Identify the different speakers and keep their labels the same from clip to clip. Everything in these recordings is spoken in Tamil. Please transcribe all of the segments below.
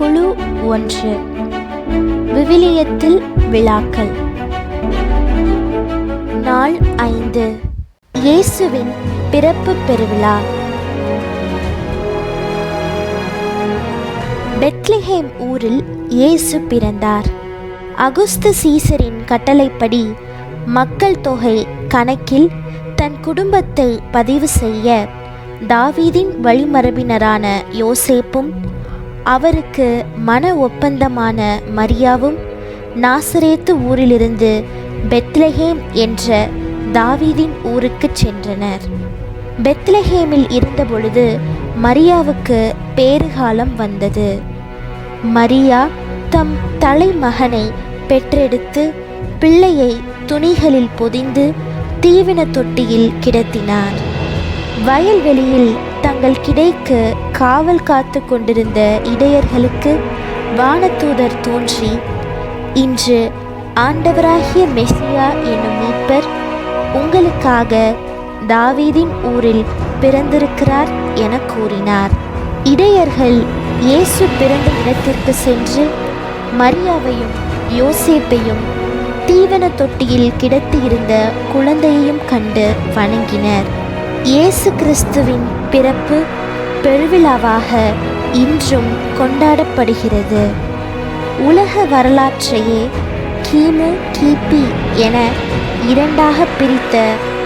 Speaker 1: குழு ஒன்று. விவிலியத்தில் விழாக்கள். நாள் ஐந்து. இயேசுவின் பிறப்பு பெருவிழா. பெத்லிஹேம் ஊரில் இயேசு பிறந்தார். அகுஸ்து சீசரின் கட்டளைப்படி மக்கள் தொகை கணக்கில் தன் குடும்பத்தை பதிவு செய்ய தாவீதின் வழிமரபினரான யோசேப்பும் அவருக்கு மன ஒப்பந்தமான மரியாவும் நாசரேத்து ஊரிலிருந்து பெத்லஹேம் என்ற தாவீதின் ஊருக்கு சென்றனர். பெத்லஹேமில் இருந்தபொழுது மரியாவுக்கு பேறுகாலம் வந்தது. மரியா தம் தலைமகனை பெற்றெடுத்து பிள்ளையை துணிகளில் பொதிந்து தீவின தொட்டியில் கிடத்தினார். வயல்வெளியில் தங்கள் கிடைக்கு காவல் காத்து கொண்டிருந்த இடையர்களுக்கு வானதூதர் தோன்றி இன்று ஆண்டவராகிய மெஸ்ஸியா என்னும் மீட்பர் உங்களுக்காக தாவீதின் ஊரில் பிறந்திருக்கிறார் என கூறினார். இடையர்கள் இயேசு பிறந்த இடத்திற்கு சென்று மரியாவையும் யோசேப்பையும் தீவன தொட்டியில் கிடத்தியிருந்த குழந்தையையும் கண்டு வணங்கினர். இயேசு கிறிஸ்துவின் பிறப்பு பெருவிழாவாக இன்றும் கொண்டாடப்படுகிறது. உலக வரலாற்றையே கிமு கிபி என இரண்டாக பிரித்த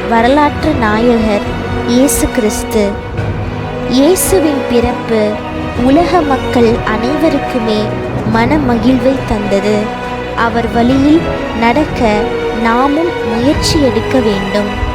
Speaker 1: வரலாற்று நாயகர் இயேசு கிறிஸ்து இயேசுவின் பிறப்பு உலக மக்கள் அனைவருக்குமே மன மகிழ்வை தந்தது. அவர் வழியில் நடக்க நாமும் முயற்சி எடுக்க வேண்டும்.